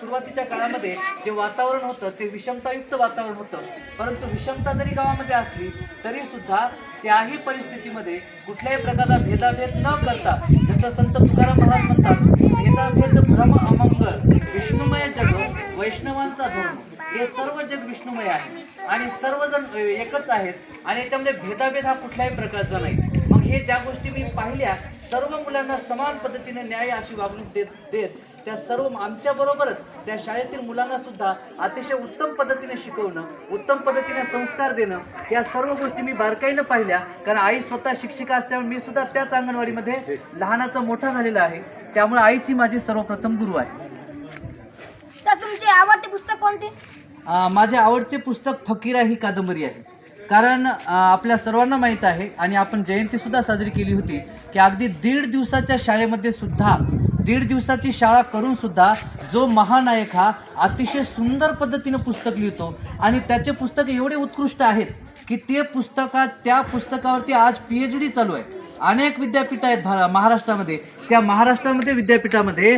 सुरुवातीच्या काळामध्ये जे वातावरण होतं ते विषमतायुक्त वातावरण होतं. परंतु विषमता जरी गावामध्ये असली तरी सुद्धा त्याही परिस्थितीमध्ये कुठल्याही प्रकारचा भेदाभेद न करता जसं संत तुकाराम महाराज म्हणतात भेदाभेद भ्रम अमंगळ विष्णुमय जग वैष्णवांचा धर्म. हे सर्व जग विष्णुमय आहे. आणि सर्वजण एकच आहेत. आणि याच्यामध्ये भेदाभेद हा कुठल्याही प्रकारचा नाही. मग हे ज्या गोष्टी मी पाहिल्या सर्व मुलांना समान पद्धतीने न्याय अशी वागणूक देत देत त्या सर्व आमच्या बरोबरच त्या शाळेतील मुलांना सुद्धा अतिशय उत्तम पद्धतीने शिकवणं उत्तम पद्धतीने संस्कार देणं या सर्व गोष्टी मी बारकाईनं पाहिल्या. कारण आई स्वतः शिक्षिका असल्यामुळे मी सुद्धा त्याच अंगणवाडीमध्ये लहानाचा मोठा झालेला आहे. त्यामुळे आईची माझी सर्वप्रथम गुरु आहे. सर तुमचे आवडते पुस्तक कोणते? माझे आवडते पुस्तक फकीरा ही कादंबरी आहे. कारण आपल्या सर्वांना माहीत आहे आणि आपण जयंती सुद्धा साजरी केली होती की अगदी दीड दिवसाच्या शाळेमध्ये सुद्धा दीड दिवसाची शाळा करून सुद्धा जो महानायक हा अतिशय सुंदर पद्धतीनं पुस्तक लिहितो आणि त्याचे पुस्तक एवढे उत्कृष्ट आहेत की ते पुस्तकात त्या पुस्तकावरती आज पी एच डी चालू आहे. अनेक विद्यापीठ आहेत भा महाराष्ट्रामध्ये. त्या महाराष्ट्रामध्ये विद्यापीठामध्ये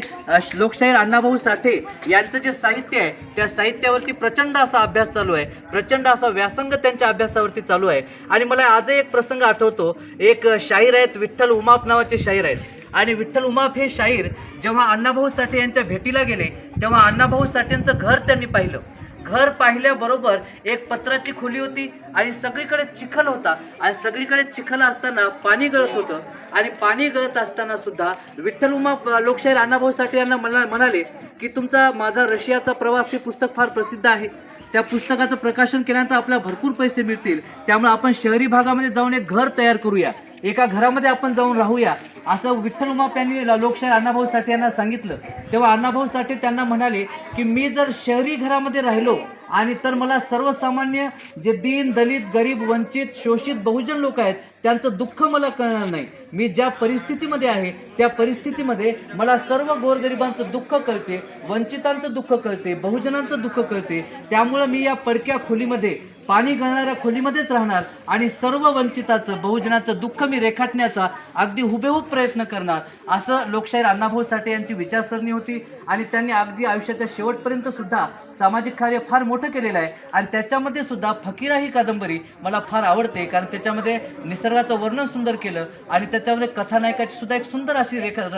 लोकशाहीर अण्णाभाऊ साठे यांचं जे साहित्य आहे त्या साहित्यावरती प्रचंड असा अभ्यास चालू आहे. प्रचंड असा व्यासंग त्यांच्या अभ्यासावरती चालू आहे. आणि मला आजही एक प्रसंग आठवतो. एक शाहीर आहेत विठ्ठल उमाप नावाचे शाहीर आहेत. आणि विठ्ठल उमाप हे शाहीर जेव्हा अण्णाभाऊ साठे यांच्या भेटीला गेले तेव्हा अण्णाभाऊ साठेंचं घर त्यांनी पाहिलं. घर पाहिल्याबरोबर एक पत्राची खोली होती आणि सगळीकडे चिखल होता. आणि सगळीकडे चिखल असताना पाणी गळत होतं. आणि पाणी गळत असताना सुद्धा विठ्ठल उमा लोकशाहीर अण्णाभाऊ साठे यांना म्हणा म्हणाले की तुमचा माझा रशियाचा प्रवास हे पुस्तक फार प्रसिद्ध आहे. त्या पुस्तकाचं प्रकाशन केल्यानंतर आपल्याला भरपूर पैसे मिळतील. त्यामुळे आपण शहरी भागामध्ये जाऊन एक घर तयार करूया. एका घरामध्ये आपण जाऊन राहूया. असं विठ्ठल उमाप यांनी लोकशाही लोकशाहीर अण्णाभाऊ साठे यांना सांगितलं. तेव्हा अण्णाभाऊ साठे त्यांना म्हणाले की मी जर शहरी घरामध्ये राहिलो आणि तर मला सर्वसामान्य जे दीन दलित गरीब वंचित शोषित बहुजन लोक आहेत त्यांचं दुःख मला कळणार नाही. मी ज्या परिस्थितीमध्ये आहे त्या परिस्थितीमध्ये मला सर्व गोरगरिबांचं दुःख कळते वंचितांचं दुःख कळते बहुजनांचं दुःख कळते. त्यामुळं मी या पडक्या खोलीमध्ये पाणी गळणाऱ्या खोलीमध्येच राहणार आणि सर्व वंचिताचं बहुजनाचं दुःख मी रेखाटण्याचा अगदी हुबेहूब प्रयत्न करणार असं लोकशाहीर अण्णाभाऊ साठे यांची विचारसरणी होती. आणि त्यांनी अगदी आयुष्याच्या शेवटपर्यंत सुद्धा सामाजिक कार्य फार मोठं केलेलं आहे. आणि त्याच्यामध्ये सुद्धा फकीरा ही कादंबरी मला फार आवडते कारण त्याच्यामध्ये निसर्गाचं वर्णन सुंदर केलं आणि त्याच्यामध्ये कथानायकाची सुद्धा एक सुंदर अशी रेखा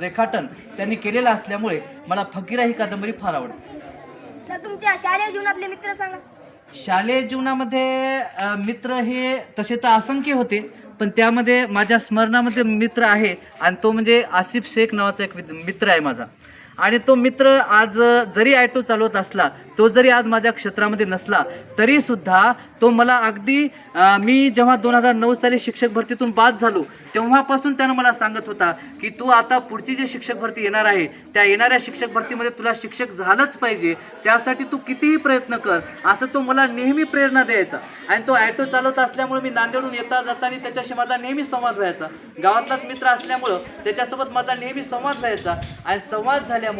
रेखाटन त्यांनी केलेलं असल्यामुळे मला फकीरा ही कादंबरी फार आवडते. सर तुमच्या शालेय जीवनातले मित्र सांगा. शालेय जीवनामध्ये अ, मित्र हे तसे तर असंख्य होते पण त्यामध्ये माझ्या स्मरणामध्ये मित्र आहे आणि तो म्हणजे आसिफ शेख नावाचा एक विद- मित्र आहे माझा. आणि तो मित्र आज जरी ॲटो चालवत असला तो जरी आज माझ्या क्षेत्रामध्ये नसला तरी सुद्धा तो मला अगदी मी जेव्हा दोन हजार नऊ साली शिक्षक भरतीतून बाद झालो तेव्हापासून त्यानं मला सांगत होता की तू आता पुढची जी शिक्षक भरती येणार आहे त्या येणाऱ्या शिक्षक भरतीमध्ये तुला शिक्षक झालंच पाहिजे त्यासाठी तू कितीही प्रयत्न कर असं तो मला नेहमी प्रेरणा द्यायचा. आणि तो ॲटो चालवत असल्यामुळे मी नांदेडून येता जाताना त्याच्याशी माझा नेहमी संवाद व्हायचा. गावातलाच मित्र असल्यामुळं त्याच्यासोबत माझा नेहमी संवाद व्हायचा. आणि संवाद झाल्यामुळे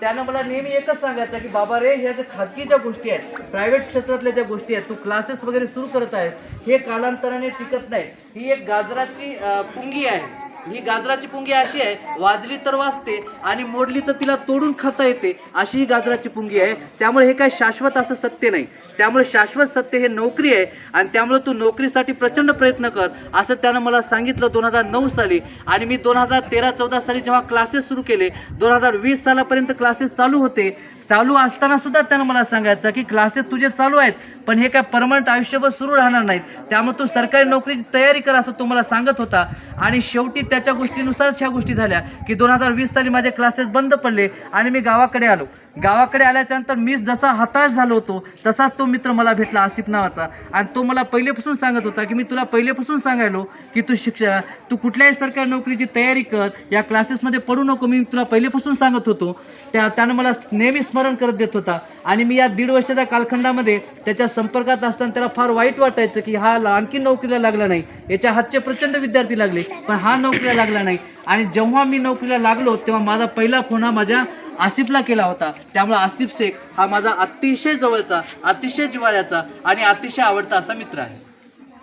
त्यानं मला नेहमी एकच सांगायचं की बाबा रे ह्या ज्या खाजगी ज्या गोष्टी आहेत प्रायव्हेट क्षेत्रातल्या ज्या गोष्टी आहेत तू क्लासेस वगैरे सुरू करत आहेस हे कालांतराने टिकत नाही ही एक गाजराची पुंगी आहे. ही गाजराची पुंगी अशी आहे वाजली तर वाजते आणि मोडली तर तिला तोडून खाता येते अशी ही गाजराची पुंगी आहे. त्यामुळे हे काय शाश्वत असं सत्य नाही. त्यामुळे शाश्वत सत्य हे नोकरी आहे आणि त्यामुळे तू नोकरीसाठी प्रचंड प्रयत्न कर असं त्यानं मला सांगितलं दोन हजार नऊ साली. आणि मी दोन हजार तेरा चौदा साली जेव्हा क्लासेस सुरू केले दोन हजार वीस सालापर्यंत क्लासेस चालू होते चालू असताना सुद्धा त्यानं मला सांगायचं की क्लासेस तुझे चालू आहेत पण हे काय परमनंट आयुष्यभर सुरू राहणार नाहीत. त्यामुळे तू सरकारी नोकरीची तयारी कर असं तो मला सांगत होता. आणि शेवटी त्याच्या गोष्टीनुसारच ह्या गोष्टी झाल्या की दोन हजार वीस साली माझे क्लासेस बंद पडले आणि मी गावाकडे आलो. गावाकडे आल्याच्यानंतर मी जसा हताश झालो होतो तसाच तो मित्र मला भेटला आसिफ नावाचा. आणि तो मला पहिलेपासून सांगत होता की मी तुला पहिलेपासून सांगायलो की तू शिक्षा तू कुठल्याही सरकारी नोकरीची तयारी कर या क्लासेसमध्ये पडू नको मी तुला पहिलेपासून सांगत होतो. त्या त्यानं मला नेहमी स्मरण करत देत होता. आणि मी या दीड वर्षाच्या कालखंडामध्ये त्याच्या संपर्कात असताना त्याला फार वाईट वाटायचं की हा आणखी नोकरीला लागला नाही. याच्या हातचे प्रचंड विद्यार्थी लागले पण हा नोकरीला लागला नाही. आणि जेव्हा मी नोकरीला लागलो तेव्हा माझा पहिला फोन हा माझ्या आसिफला केला होता. त्यामुळे आसिफ शेख हा माझा अतिशय जवळचा अतिशय जिव्हाळ्याचा आणि अतिशय आवडता असा मित्र आहे.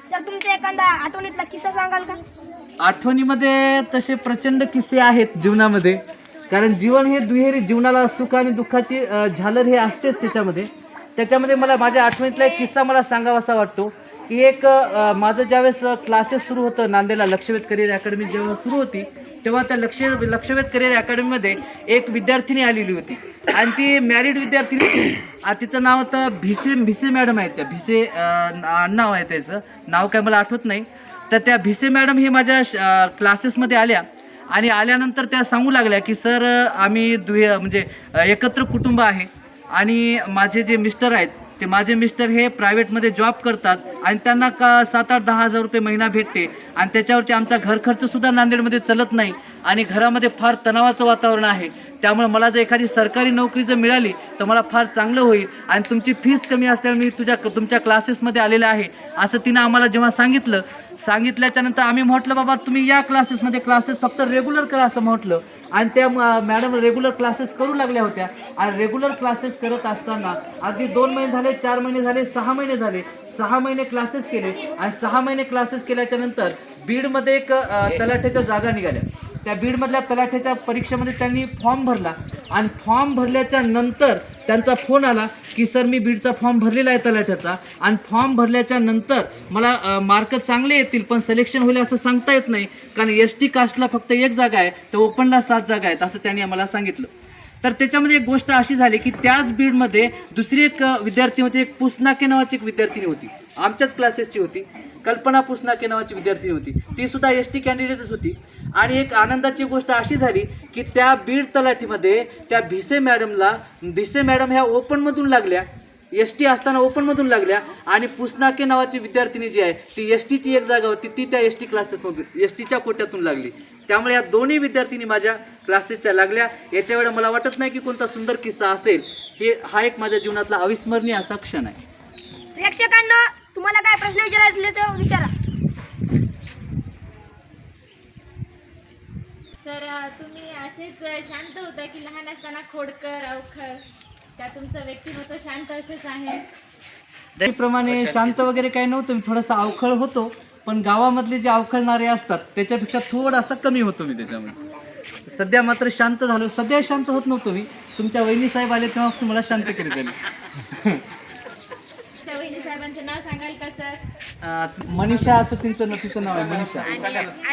सर तुमच्या एखादा आठवणीतला किस्सा सांगाल का? आठवणीमध्ये तसे प्रचंड किस्से आहेत जीवनामध्ये. कारण जीवन हे दुहेरी जीवनाला सुख आणि दुःखाची झालर हे असतेच त्याच्यामध्ये. त्याच्यामध्ये मला माझ्या आठवणीतला एक किस्सा मला सांगावासा वाटतो की एक माझं ज्यावेळेस क्लासेस सुरू होतं नांदेडला लक्षवेध करिअर अकॅडमी जेव्हा सुरू होती तेव्हा त्या लक्ष लक्षवेध करिअर अकॅडमीमध्ये एक विद्यार्थिनी आलेली होती. आणि ती मॅरिड विद्यार्थिनी तिचं नाव तर भिसे भिसे मॅडम आहेत त्या. भिसे नाव आहे त्याचं. नाव काय मला आठवत नाही. तर त्या भिसे मॅडम हे माझ्या क्लासेसमध्ये आल्या. आणि आल्यानंतर त्या सांगू लागल्या की सर आम्ही दुहे म्हणजे एकत्र कुटुंब आहे. आणि माझे जे मिस्टर आहेत ते माझे मिस्टर हे प्रायव्हेटमध्ये जॉब करतात आणि त्यांना का सात आठ दहा हजार रुपये महिना भेटते आणि त्याच्यावरती आमचा घर खर्चसुद्धा नांदेडमध्ये चलत नाही. आणि घरामध्ये फार तणावाचं वातावरण आहे. त्यामुळे मला जर एखादी सरकारी नोकरी जर मिळाली तर मला फार चांगलं होईल. आणि तुमची फीस कमी असल्यामुळे मी तुझ्या तुमच्या क्लासेसमध्ये आलेलं आहे. असं तिनं आम्हाला जेव्हा सांगितलं सांगितल्याच्या नंतर आम्ही म्हटलं बाबा तुम्ही या क्लासेसमध्ये क्लासेस फक्त रेग्युलर करा असं म्हटलं. आणि त्या मॅडम रेग्युलर क्लासेस करू लागल्या होत्या. आणि रेग्युलर क्लासेस करत असताना अगदी दोन महिने झाले चार महिने झाले सहा महिने झाले. सहा महिने क्लासेस केले. आणि सहा महिने क्लासेस केल्याच्यानंतर बीडमध्ये एक तलाठ्याच्या जागा निघाल्या. त्या बीडमधल्या तलाठ्याच्या परीक्षेमध्ये त्यांनी फॉर्म भरला. आणि फॉर्म भरल्याच्या नंतर त्यांचा फोन आला की सर मी बीडचा फॉर्म भरलेला आहे तलाठ्याचा. आणि फॉर्म भरल्याच्या नंतर मला मार्क चांगले येतील पण सिलेक्शन होईल असं सांगता येत नाही. कारण एस टी कास्टला फक्त एक जागा आहे तर ओपनला सात जागा आहेत असं त्यांनी आम्हाला सांगितलं. तर त्याच्यामध्ये एक गोष्ट अशी झाली की त्याच बीडमध्ये दुसरी एक विद्यार्थी होती एक पुसनाके नावाची एक विद्यार्थिनी होती. आमच्याच क्लासेसची होती. कल्पना पुसनाके नावाची विद्यार्थी होती. ती सुद्धा एस टी कॅन्डिडेटच होती. आणि एक आनंदाची गोष्ट अशी झाली की त्या बीड तलाठीमध्ये त्या भिसे मॅडमला भिसे मॅडम ह्या ओपनमधून लागल्या. एस टी असताना ओपनमधून लागल्या आणि पुसनाके नावाची विद्यार्थिनी जी आहे ती एस टीची एक जागा होती. ती त्या एस टी क्लासेसमधून एस टीच्या कोट्यातून लागली. त्यामुळे या दोन्ही विद्यार्थिनी माझ्या क्लासेसच्या लागल्या. याच्यावेळेला मला वाटत नाही की कोणता सुंदर किस्सा असेल. हे हा एक माझ्या जीवनातला अविस्मरणीय असा क्षण आहे. प्रेक्षकांना तुम्हाला काय प्रश्न विचारायचे तर विचारा. सर तुम्ही असेच शांत होता की लहान असताना खोडकर अवखळ त्या तुमचं व्यक्तिमत्व शांत असंच आहे? त्याप्रमाणे शांत वगैरे काही नव्हतं मी थोडासा अवखळ होतो पण गावामधले जे अवखळणारे असतात त्याच्यापेक्षा थोडासा कमी होतो मी त्याच्यामध्ये. सध्या मात्र शांत झालो सध्या शांत होत नव्हतो मी. तुमच्या वहिनी साहेब आले तेव्हा मला शांत केले त्यांनी तुमच्या वहिनी साहेबांचं नाव सांगाल का सर अं, मनीषा असं तिचं तिचं नाव आहे मनीषा.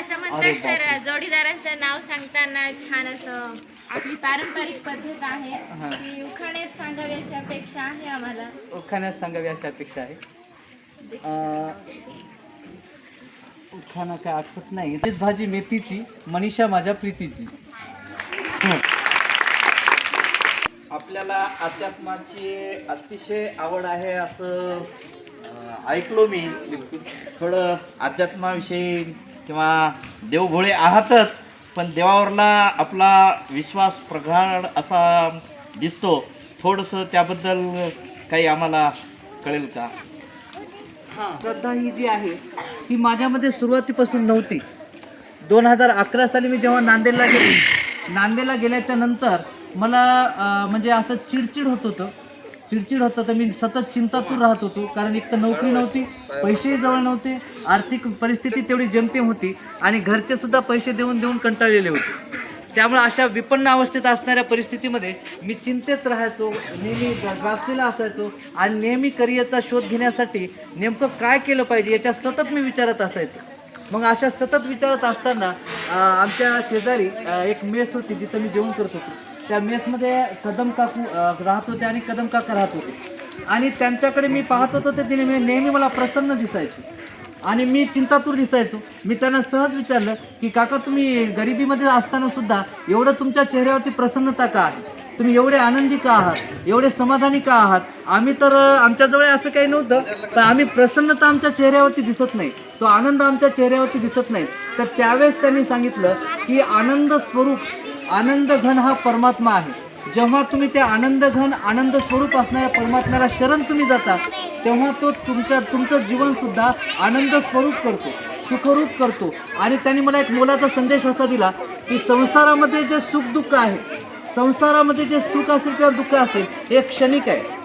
असं म्हणतात सर जोडीदाराचं नाव सांगताना छान असं आपली पारंपरिक पद्धत आहे. ती उखाण्यात सांगावी अशी अपेक्षा आहे आम्हाला. उखाण्यात सांगावी अशी अपेक्षा आहे. अं, उखाणा काय आठवत नाही. तीच भाजी मेथीची मनीषा माझ्या प्रीतीची. आपल्याला अध्यात्माची अतिशय आवड आहे असं ऐकलो मी. थोडं अध्यात्माविषयी किंवा देवभोळे आहातच पण देवावरला आपला विश्वास प्रगाढ असा दिसतो. थोडंसं त्याबद्दल काही आम्हाला कळेल का? हां. श्रद्धा ही जी आहे ही माझ्यामध्ये सुरुवातीपासून नव्हती. दोन हजार अकरा साली मी जेव्हा नांदेडला गेले नांदेडला गेल्याच्यानंतर मला म्हणजे असं चिडचिड होत होतं. चिडचिड होतं तर मी सतत चिंतातूर राहत होतो. कारण एक तर नोकरी नव्हती पैसेही जवळ नव्हते आर्थिक परिस्थिती तेवढी जमतेम होती आणि घरचे सुद्धा पैसे देऊन देऊन कंटाळलेले होते. त्यामुळे अशा विपन्न अवस्थेत असणाऱ्या परिस्थितीमध्ये मी चिंतेत राहायचो नेहमी ग्रासलेला असायचो आणि नेहमी करिअरचा शोध घेण्यासाठी नेमकं काय केलं पाहिजे याच्या सतत मी विचारत असायचो. मग अशा सतत विचारत असताना आमच्या शेजारी एक मेस होती जिथं मी जेवण करत होतो. त्या मेसमध्ये कदम काकू राहत होते आणि कदम काका राहत होते. आणि त्यांच्याकडे मी पाहत होतो ते तिने नेहमी मला प्रसन्न दिसायचे. आणि मी चिंतातूर दिसायचो. मी त्यांना सहज विचारलं की काका तुम्ही गरिबीमध्ये असताना सुद्धा एवढं तुमच्या चेहऱ्यावरती प्रसन्नता का आहे? तुम्ही एवढे आनंदी का आहात? एवढे समाधानी का आहात? आम्ही तर आमच्याजवळ असं काही नव्हतं तर आम्ही प्रसन्नता आमच्या चेहऱ्यावरती दिसत नाही. तो आनंद आमच्या चेहऱ्यावरती दिसत नाही. तर त्यावेळेस त्यांनी सांगितलं की आनंद स्वरूप आनंद घन हा परमात्मा आहे. जेव्हा तुम्ही त्या आनंद घन आनंद स्वरूप असणाऱ्या परमात्म्याला शरण तुम्ही जाता तेव्हा तो तुमच्या तुमचं जीवनसुद्धा आनंद स्वरूप करतो सुखरूप करतो. आणि त्यांनी मला एक मोलाचा संदेश असा दिला की संसारामध्ये जे सुख दुःख आहे संसारामध्ये जे सुख असेल किंवा दुःख असेल हे क्षणिक आहे.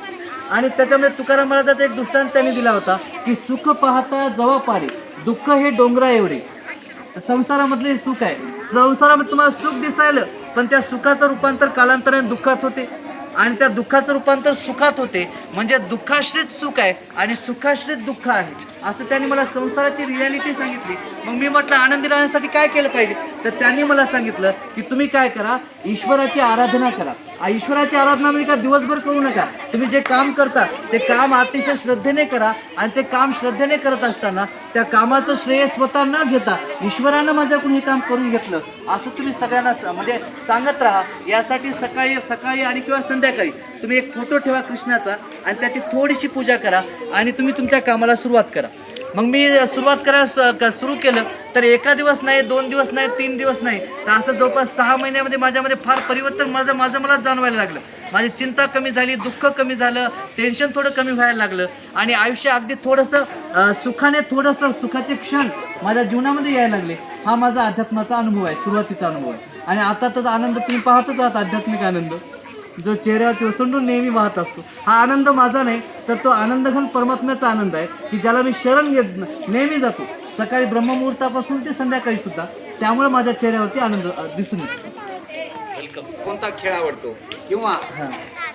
आणि त्याच्यामध्ये तुकाराम महाराजाचा एक दृष्टांत त्यांनी दिला होता की सुख पाहता जवा पारे दुःख हे डोंगरा एवढे संसारामधले सुख आहे. संसारामध्ये तुम्हाला सुख दिसायलं पण त्या सुखाचं रूपांतर कालांतराने दुःखात होते. आणि त्या दुःखाचं रूपांतर सुखात होते. म्हणजे दुःखाश्रित सुख आहे आणि सुखाश्रित दुःख आहे. असं त्यांनी मला संसाराची रियालिटी सांगितली. मग मी म्हटलं आनंदी राहण्यासाठी काय केलं पाहिजे? तर त्यांनी मला सांगितलं की तुम्ही काय करा? ईश्वराची आराधना करा. ईश्वराची आराधना म्हणजे का दिवसभर करू नका. तुम्ही जे काम करता ते काम अतिशय श्रद्धेने करा आणि ते काम श्रद्धेने करत असताना त्या कामाचं श्रेय स्वतः न घेता. ईश्वरानं माझ्याकडून हे काम करून घेतलं. असं तुम्ही सगळ्यांना म्हणजे सांगत राहा. यासाठी सकाळी सकाळी आणि किंवा संध्याकाळी तुम्ही एक फोटो ठेवा कृष्णाचा आणि त्याची थोडीशी पूजा करा आणि तुम्ही तुमच्या कामाला सुरुवात करा. मग मी सुरुवात करायला सुरू केलं तर एका दिवस नाही दोन दिवस नाही तीन दिवस नाही तर असं जवळपास सहा महिन्यामध्ये माझ्यामध्ये फार परिवर्तन माझं माझं मला जाणवायला लागलं. माझी चिंता कमी झाली दुःख कमी झालं टेन्शन थोडं कमी व्हायला लागलं आणि आयुष्य अगदी थोडंसं सुखाने थोडंसं सुखाचे क्षण माझ्या जीवनामध्ये यायला लागले. हा माझा अध्यात्माचा अनुभव आहे सुरुवातीचा अनुभव आहे. आणि आता तर आनंद तुम्ही पाहतच आहात आध्यात्मिक आनंद. जो चेहऱ्यावरती ओसंडून नेहमी वाहत असतो. हा आनंद माझा नाही तर तो आनंदघन परमात्म्याचा आनंद आहे की ज्याला मी शरण घेत नेहमी जातो. सकाळी ब्रह्ममुहूर्तापासून ते संध्याकाळी सुद्धा त्यामुळे माझ्या चेहऱ्यावरती आनंद दिसून येतो. कोणता खेळ आवडतो? किंवा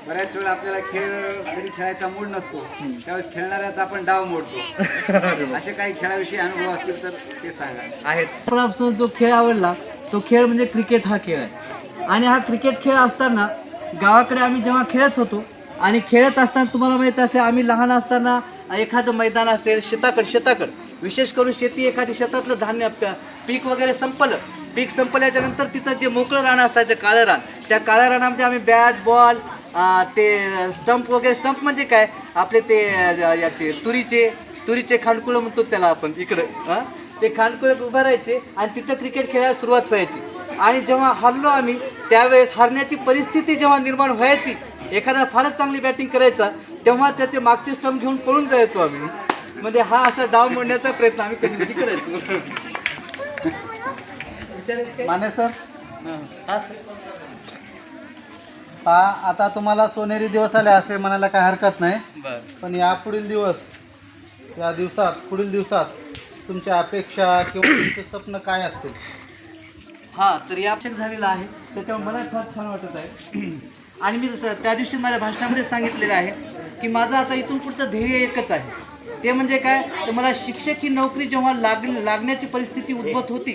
बऱ्याच वेळा आपल्याला खेळ जरी खेळायचा मूड नसतो. त्यावेळेस खेळणाऱ्याचा आपण डाव मोडतो. असे काही खेळाविषयी अनुभव असतील तर ते सांगा. आहेत. जो खेळ आवडला तो खेळ म्हणजे क्रिकेट हा खेळ आहे. आणि हा क्रिकेट खेळ असताना गावाकडे आम्ही जेव्हा खेळत होतो आणि खेळत असताना तुम्हाला माहीत असेल आम्ही लहान असताना एखादं मैदान असेल शेताकड शेताकड. विशेष करून शेती एखादी शेतातलं धान्य पीक वगैरे संपलं. पीक संपल्याच्या नंतर तिथं जे मोकळं रान असायचं काळं रान. त्या काळ्या रानामध्ये आम्ही बॅट बॉल ते स्टंप वगैरे स्टंप म्हणजे काय? आपले ते याचे तुरीचे तुरीचे खांडकुळं म्हणतो त्याला आपण इकडं हां ते खांडकुळे उभं राहायचे आणि तिथं क्रिकेट खेळायला सुरुवात व्हायची. आणि जेव्हा हरलो आम्ही त्यावेळेस हरण्याची परिस्थिती जेव्हा निर्माण व्हायची एखादा फारच चांगली बॅटिंग करायचा तेव्हा त्याचे मागचे स्टंप घेऊन पळून जायचो आम्ही म्हणजे हा असा डाव मोडण्याचा प्रयत्न आम्ही कधी कधी करायचो काय? माने सर हां. सर. पहा आता तुम्हाला सोनेरी दिवस आले असे म्हणायला काही हरकत नाही पण यापुढील दिवस या दिवसात पुढील दिवसात तुमच्या अपेक्षा किंवा तुमचे स्वप्न काय असतील हा तर या झालेला आहे. त्याच्यामुळे मला फार छान वाटत आहे. आणि मी जसं त्या दिवशी माझ्या भाषणामध्ये सांगितलेलं आहे की माझं आता इथून पुढचं ध्येय एकच आहे. ते म्हणजे काय? तर मला शिक्षक ही नोकरी जेव्हा लाग लागण्याची परिस्थिती उद्भवत होती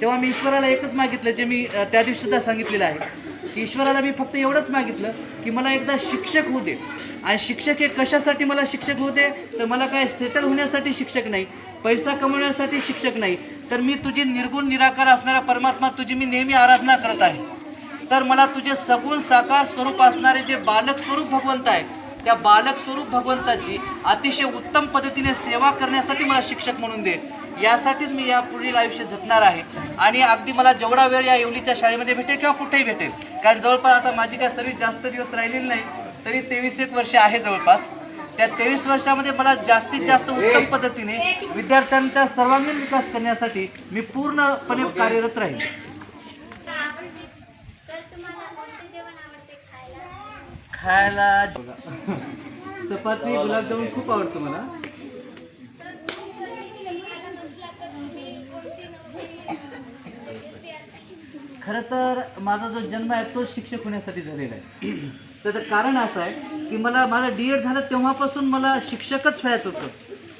तेव्हा मी ईश्वराला एकच मागितलं जे मी त्या दिवशीसुद्धा सांगितलेलं आहे. की ईश्वराला मी फक्त एवढंच मागितलं की मला एकदा शिक्षक होऊ दे. आणि शिक्षक हे कशासाठी मला शिक्षक होऊ दे? तर मला काय सेटल होण्यासाठी शिक्षक नाही पैसा कमवण्यासाठी शिक्षक नाही तर मी तुझी निर्गुण निराकार असणारा परमात्मा तुझी मी नेहमी आराधना करत आहे. तर मला तुझे सगुण साकार स्वरूप असणारे जे बालक स्वरूप भगवंत आहे त्या बालक स्वरूप भगवंताची अतिशय उत्तम पद्धतीने सेवा करण्यासाठी मला शिक्षक म्हणून दे. यासाठीच मी या पुढील आयुष्य जपणार आहे. आणि अगदी मला जेवढा वेळ या येवलीच्या शाळेमध्ये भेटेल किंवा कुठेही भेटेल. कारण जवळपास आता माझी काय सर्विस जास्त दिवस राहिलेली नाही तरी तेवीस एक वर्ष आहे जवळपास. त्या तेवीस वर्षामध्ये मला जास्तीत जास्त उत्तम पद्धतीने विद्यार्थ्यांचा सर्वांगीण विकास करण्यासाठी मी पूर्णपणे कार्यरत राहील खायला चपाती गुलाबजामुन खूप आवडतं मला. खरं तर माझा जो जन्म आहे तो शिक्षक होण्यासाठी झालेला आहे. त्याचं कारण असं आहे की मला मला डी एड झालं तेव्हापासून मला शिक्षकच व्हायचं होतं.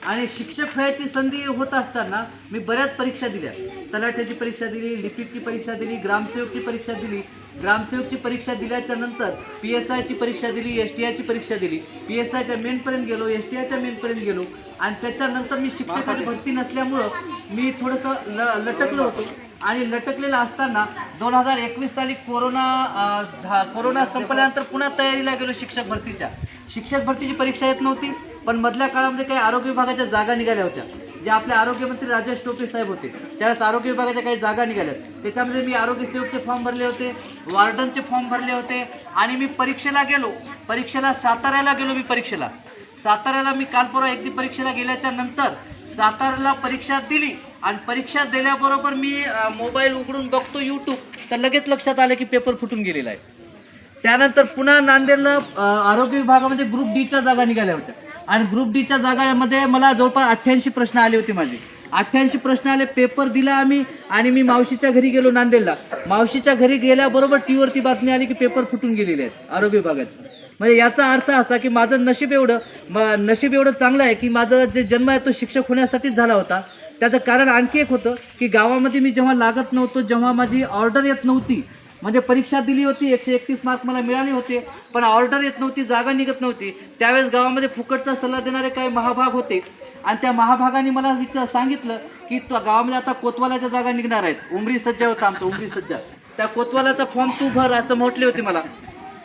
आणि शिक्षक व्हायची संधी होत असताना मी बऱ्याच परीक्षा दिल्या. तलाठ्याची परीक्षा दिली लिपिकची परीक्षा दिली ग्रामसेवकची परीक्षा दिली. ग्रामसेवकची परीक्षा दिल्याच्या नंतर पी एस आयची परीक्षा दिली एस टी आयची परीक्षा दिली. पी एस आयच्या मेनपर्यंत गेलो एस टी आयच्या मेनपर्यंत गेलो. आणि त्याच्यानंतर मी शिक्षकाची भरती नसल्यामुळं मी थोडंसं ल लटकलो होतो. आणि लटकलेलं असताना दोन हजार एकवीस साली कोरोना झा कोरोना संपल्यानंतर पुन्हा तयारीला गेलो शिक्षक भरतीच्या. शिक्षक भरतीची परीक्षा येत नव्हती पण मधल्या काळामध्ये काही आरोग्य विभागाच्या जागा निघाल्या होत्या. जे आपले आरोग्यमंत्री राजेश टोपे साहेब होते त्यावेळेस आरोग्य विभागाच्या काही जागा निघाल्या. त्याच्यामध्ये मी आरोग्य सेवकचे फॉर्म भरले होते वार्डनचे फॉर्म भरले होते आणि मी परीक्षेला गेलो. परीक्षेला साताऱ्याला गेलो मी परीक्षेला. साताऱ्याला मी काल परवा एकदी परीक्षेला गेल्याच्यानंतर साताऱ्याला परीक्षा दिली. आणि परीक्षा दिल्याबरोबर मी मोबाईल उघडून बघतो यूट्यूब तर लगेच लक्षात आलं की पेपर फुटून गेलेला आहे. त्यानंतर पुन्हा नांदेडला आरोग्य विभागामध्ये ग्रुप डीच्या जागा निघाल्या होत्या. आणि ग्रुप डीच्या जागामध्ये मला जवळपास अठ्ठ्याऐंशी प्रश्न आले होते माझे. अठ्ठ्याऐंशी प्रश्न आले पेपर दिला आम्ही आणि मी मावशीच्या घरी गेलो नांदेडला. मावशीच्या घरी गेल्याबरोबर टीवरती बातमी आली की पेपर फुटून गेलेले आहेत आरोग्य विभागाचे. म्हणजे याचा अर्थ असा की माझं नशीब एवढं म- नशीब एवढं चांगलं आहे की माझं जे जन्म आहे तो शिक्षक होण्यासाठीच झाला होता. त्याचं कारण आणखी एक होतं की गावामध्ये मी जेव्हा लागत नव्हतो जेव्हा माझी ऑर्डर येत नव्हती म्हणजे परीक्षा दिली होती एकशे एकतीस मार्क मला मिळाले होते पण ऑर्डर येत नव्हती जागा निघत नव्हती त्यावेळेस गावामध्ये फुकटचा सल्ला देणारे काही महाभाग होते. आणि त्या महाभागाने मला विचार सांगितलं की तो गावामध्ये आता कोतवालाच्या जागा निघणार आहेत. उमरी सज्जा होता आमचा उमरी सज्जा. त्या कोतवालाचा फॉर्म तू भर असं म्हटले होते मला.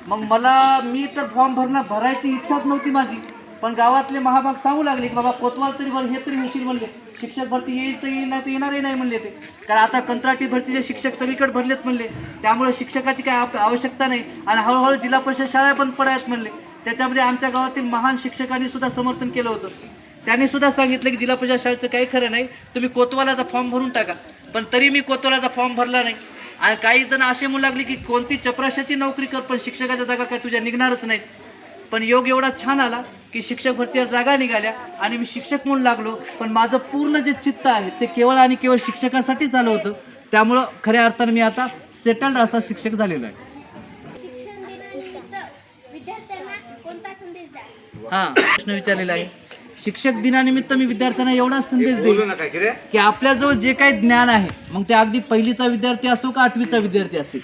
मग मला मी तर फॉर्म भरणं भरायची इच्छाच नव्हती माझी. पण गावातले महाभाग सांगू लागले की बाबा कोतवाल तरी बरं हे तरी होशील म्हणले. शिक्षक भरती येईल तर येईल नाही तर येणारही नाही म्हणले ते. कारण आता कंत्राटी भरतीचे शिक्षक सगळीकडे भरलेत म्हणले. त्यामुळे शिक्षकाची काय आवश्यकता नाही. आणि हळूहळू जिल्हा परिषद शाळा पण पडायत म्हणले. त्याच्यामध्ये आमच्या गावातील महान शिक्षकांनी सुद्धा समर्थन केलं होतं. त्यांनी सुद्धा सांगितलं की जिल्हा परिषद शाळेचं काही खरं नाही. तुम्ही कोतवालाचा फॉर्म भरून टाका. पण तरी मी कोतवालाचा फॉर्म भरला नाही. आणि काही जण असे म्हणू लागले की कोणती चपराशाची नोकरी कर पण शिक्षकाच्या जागा काय तुझ्या निघणारच नाहीत. पण योग एवढा छान आला की शिक्षक भरतीच्या जागा निघाल्या आणि मी शिक्षक म्हणून लागलो. पण माझं पूर्ण जे चित्त आहे ते केवळ आणि केवळ शिक्षकासाठीच आलं होतं. त्यामुळं खऱ्या अर्थानं मी आता सेटल्ड असा शिक्षक झालेलो आहे. शिक्षण दिनानिमित्त विद्यार्थ्यांना कोणता संदेश द्या? हां प्रश्न विचारलेला आहे. शिक्षक दिनानिमित्त मी विद्यार्थ्यांना एवढाच संदेश देईन की आपल्याजवळ जे काही ज्ञान आहे मग ते अगदी पहिलीचा विद्यार्थी असो का आठवीचा विद्यार्थी असेल?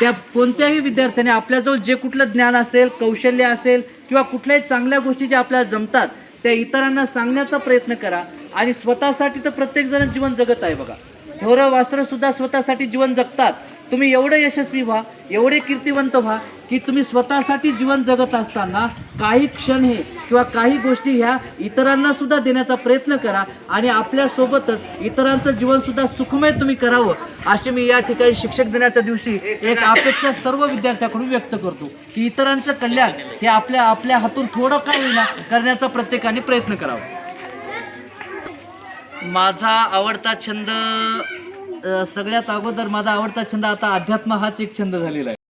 त्या कोणत्याही विद्यार्थ्याने आपल्याजवळ जे कुठलं ज्ञान असेल कौशल्य असेल किंवा कुठल्याही चांगल्या गोष्टी ज्या आपल्याला जमतात त्या इतरांना सांगण्याचा प्रयत्न करा आणि स्वतःसाठी तर प्रत्येकजण जीवन जगत आहे बघा. थोरं वास्त्रसुद्धा स्वतःसाठी जीवन जगतात. तुम्ही एवढे यशस्वी व्हा एवढे कीर्तिवंत व्हा की तुम्ही स्वतःसाठी जीवन जगत असताना काही क्षण हे किंवा काही गोष्टी ह्या इतरांना सुद्धा देण्याचा प्रयत्न करा आणि आपल्यासोबतच इतरांचं जीवन सुद्धा सुखमय तुम्ही करावं अशी मी या ठिकाणी शिक्षक दिनाच्या दिवशी एक अपेक्षा सर्व विद्यार्थ्याकडून व्यक्त करतो की इतरांचं कल्याण हे आपल्या आपल्या हातून थोडं काय होईना करण्याचा प्रत्येकाने प्रयत्न करावा. माझा आवडता छंद सगळ्यात अगोदर माझा आवडता छंद आता अध्यात्म हाच एक छंद झालेला आहे.